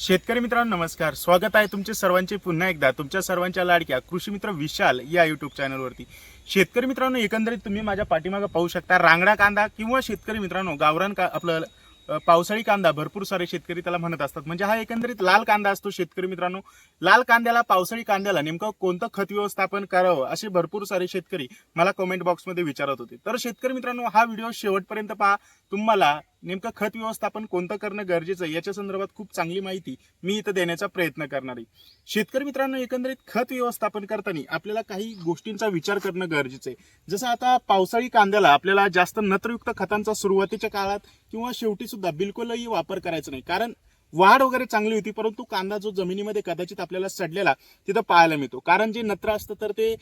शेतकरी मित्रांनो नमस्कार. स्वागत आहे तुमचे सर्वांचे पुन्हा एकदा. तुमच्या सर्वांच्या लाडक्या कृषी मित्र विशाल या युट्यूब चॅनलवरती शेतकरी मित्रांनो एकंदरीत तुम्ही माझ्या पाठीमागं पाहू शकता रांगडा कांदा किंवा शेतकरी मित्रांनो गावरान का आपलं पावसाळी कांदा. भरपूर सारे शेतकरी त्याला म्हणत असतात. म्हणजे हा एकंदरीत लाल कांदा असतो शेतकरी मित्रांनो. लाल कांद्याला पावसाळी कांद्याला नेमकं कोणतं खत व्यवस्थापन करावं असे भरपूर सारे शेतकरी मला कमेंट बॉक्समध्ये विचारत होते. तर शेतकरी मित्रांनो हा व्हिडिओ शेवटपर्यंत पहा. तुम्हाला नेमकं खत व्यवस्थापन कोणतं करणं गरजेचं आहे? याच्या संदर्भात खूप चांगली माहिती मी इथं देण्याचा प्रयत्न करणार आहे. शेतकरी मित्रांनो एकंदरीत खत व्यवस्थापन करताना आपल्याला काही गोष्टींचा विचार करणं गरजेचं आहे. जसं आता पावसाळी कांद्याला आपल्याला जास्त नत्रयुक्त खतांचा सुरुवातीच्या काळात किंवा शेवटी सुद्धा बिलकुलही वापर करायचा नाही. कारण वाढ वगैरे चांगली होती परंतु कांदा जो जमिनीमध्ये कदाचित आपल्याला सडलेला तिथं पाहायला मिळतो. कारण जे नत्र असतं तर ते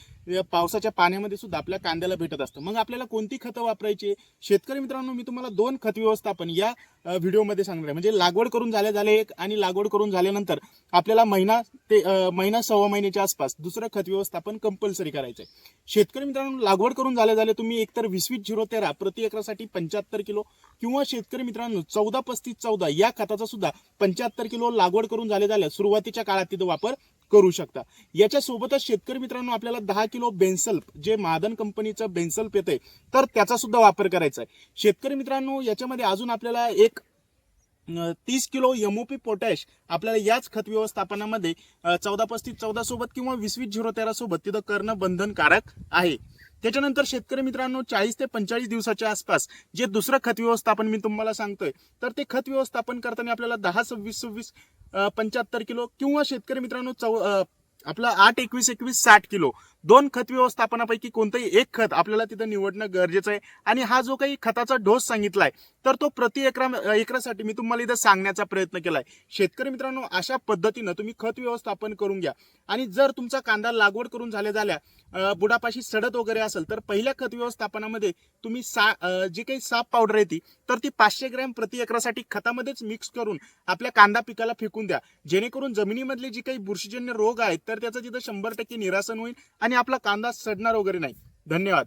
पावसाच्या पाण्यामध्ये सुद्धा आपल्या कांद्याला भेटत असतं. मग आपल्याला कोणती खतं वापरायची? शेतकरी मित्रांनो मी तुम्हाला दोन खत व्यवस्थापन या व्हिडिओमध्ये सांगणार आहे. म्हणजे लागवड करून झाले झाले एक आणि लागवड करून झाल्यानंतर आपल्याला महिना ते महिना सव्वा महिन्याच्या आसपास दुसरं खत व्यवस्थापन कंपल्सरी करायचं आहे शेतकरी मित्रांनो लागवड करून झाल्या झाले तुम्ही एकतर वीस वीस झिरो तेरा प्रति एकरासाठी पंच्याहत्तर किलो किंवा शेतकरी मित्रांनो चौदा पस्तीस चौदा या खताचा सुद्धा पंच्याहत्तर किलो लागवड करून झाले झाल्या सुरुवातीच्या काळात तिथं वापर करू शकता. याच्यासोबतच शेतकरी मित्रांनो आपल्याला दहा किलो बेन्सल्प जे मादन कंपनीचं बेन्सल्प येते तर त्याचा सुद्धा वापर करायचा आहे. शेतकरी मित्रांनो याच्यामध्ये अजून आपल्याला एक तीस किलो एमओपी पोटॅश आपल्याला याच खत व्यवस्थापनामध्ये चौदा पस्तीस चौदा सोबत किंवा वीस वीस झिरो तेरा सोबत तिथं करणं बंधनकारक आहे. त्याच्यानंतर शेतकरी मित्रांनो चाळीस ते पंचाळीस दिवसाच्या आसपास जे दुसरं खत व्यवस्थापन मी तुम्हाला सांगतोय तर ते खत व्यवस्थापन करताना आपल्याला दहा सव्वीस सव्वीस पंच्याहत्तर किलो किंवा शेतकरी मित्रांनो चौ अं, आपलं आठ एकवीस एकवीस साठ किलो दोन खत व्यवस्थापनापैकी कोणतंही एक खत आपल्याला तिथं निवडणं गरजेचं आहे. आणि हा जो काही खताचा डोस सांगितलाय तर तो प्रति एकरा एकरासाठी मी तुम्हाला इथं सांगण्याचा प्रयत्न केलाय. शेतकरी मित्रांनो अशा पद्धतीनं तुम्ही खत व्यवस्थापन करून घ्या. आणि जर तुमचा कांदा लागवड करून झाल्या झाल्या बुडापाशी सडत वगैरे असेल तर पहिल्या खत व्यवस्थापनामध्ये तुम्ही सा जी काही साप पावडर येते तर ती पाचशे ग्रॅम प्रति एकरासाठी खतामध्येच मिक्स करून आपल्या कांदा पिकाला फेकून द्या. जेणेकरून जमिनीमधले जी काही बुरशीजन्य रोग आहेत तर त्याचं तिथं शंभर टक्के निरासन होईल आणि आपला कांदा सडणार वगैरे नाही. धन्यवाद.